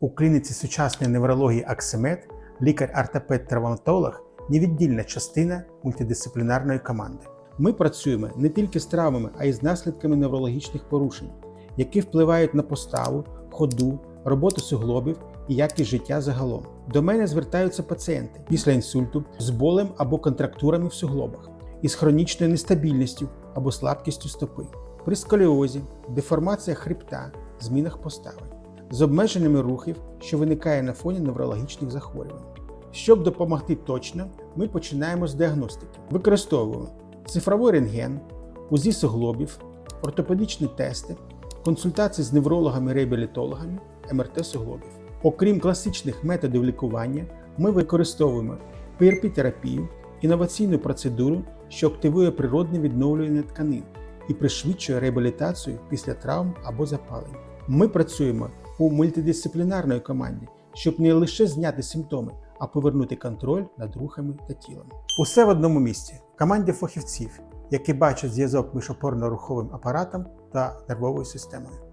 У клініці сучасної неврології Аксимед лікар-ортопед-травматолог невіддільна частина мультидисциплінарної команди. Ми працюємо не тільки з травмами, а й з наслідками неврологічних порушень, які впливають на поставу, ходу, роботу суглобів і якість життя загалом. До мене звертаються пацієнти після інсульту з болем або контрактурами в суглобах, із хронічною нестабільністю або слабкістю стопи, при сколіозі, деформаціях хребта, змінах постави, з обмеженнями рухів, що виникає на фоні неврологічних захворювань. Щоб допомогти точно, ми починаємо з діагностики. Використовуємо цифровий рентген, УЗІ суглобів, ортопедичні тести, консультації з неврологами-реабілітологами, МРТ суглобів. Окрім класичних методів лікування, ми використовуємо PRP-терапію, інноваційну процедуру, що активує природне відновлювання тканин і пришвидшує реабілітацію після травм або запалень. Ми працюємо у мультидисциплінарної команді, щоб не лише зняти симптоми, а повернути контроль над рухами та тілом. Усе в одному місці в команді фахівців, які бачать зв'язок між опорно-руховим апаратом та нервовою системою.